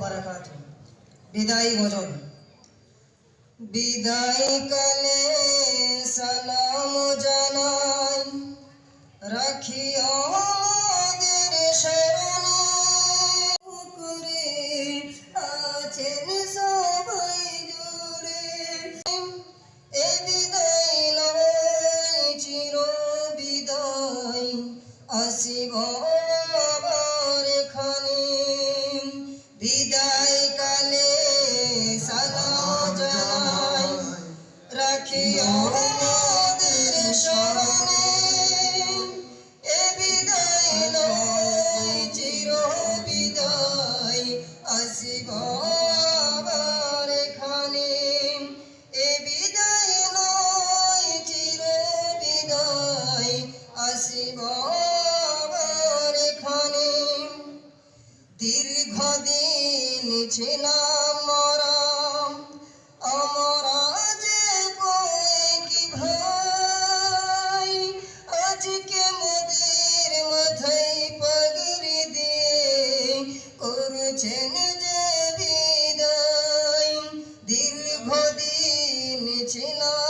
বারাকাতু বিদায়ী ভজন। বিদায় কালে সালাম জানাই। রাখিও আমাদের শরণে করে আছেন এ বিদায় নয় চির বিদায় আসিব এখানে দীর্ঘদিন ছিলাম মরাম আমরা যে কি ভাই? আজকে মোদের মাথায় পাগড়ি দিয়ে করছেন যে বিদায়। দীর্ঘদিন ছিলাম